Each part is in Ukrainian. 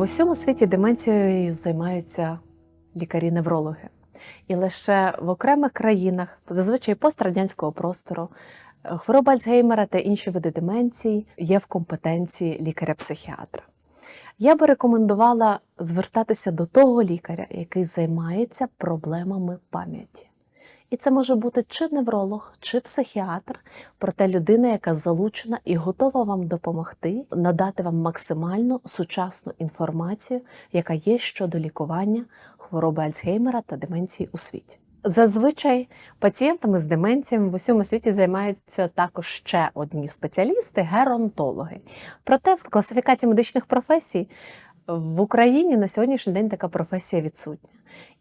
В усьому світі деменцією займаються лікарі-неврологи. І лише в окремих країнах, зазвичай пострадянського простору, е, хвороба Альцгеймера та інші види деменції є в компетенції лікаря-психіатра. Я би рекомендувала звертатися до того лікаря, який займається проблемами пам'яті. І це може бути чи невролог, чи психіатр, проте людина, яка залучена і готова вам допомогти, надати вам максимально сучасну інформацію, яка є щодо лікування хвороби Альцгеймера та деменції у світі. Зазвичай пацієнтами з деменціями в усьому світі займаються також ще одні спеціалісти геронтологи. Проте в класифікації медичних професій в Україні на сьогоднішній день така професія відсутня.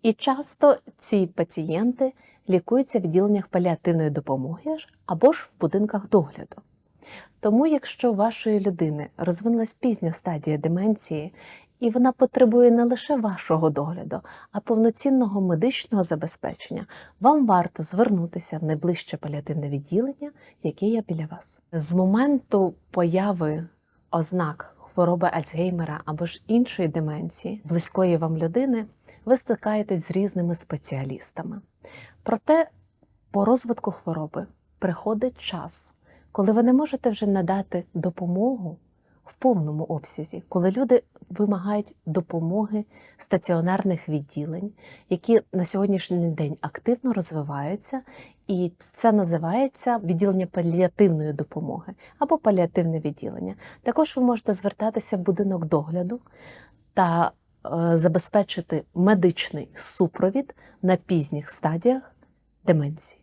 І часто ці пацієнти лікуються в відділеннях паліативної допомоги або ж в будинках догляду. Тому, якщо у вашої людини розвинулась пізня стадія деменції, і вона потребує не лише вашого догляду, а повноцінного медичного забезпечення, вам варто звернутися в найближче паліативне відділення, яке є біля вас. З моменту появи ознак хвороби Альцгеймера або ж іншої деменції, близької вам людини, ви стикаєтесь з різними спеціалістами. Проте по розвитку хвороби приходить час, коли ви не можете вже надати допомогу в повному обсязі, коли люди вимагають допомоги стаціонарних відділень, які на сьогоднішній день активно розвиваються, і це називається відділення паліативної допомоги або паліативне відділення. Також ви можете звертатися в будинок догляду та забезпечити медичний супровід на пізніх стадіях деменції.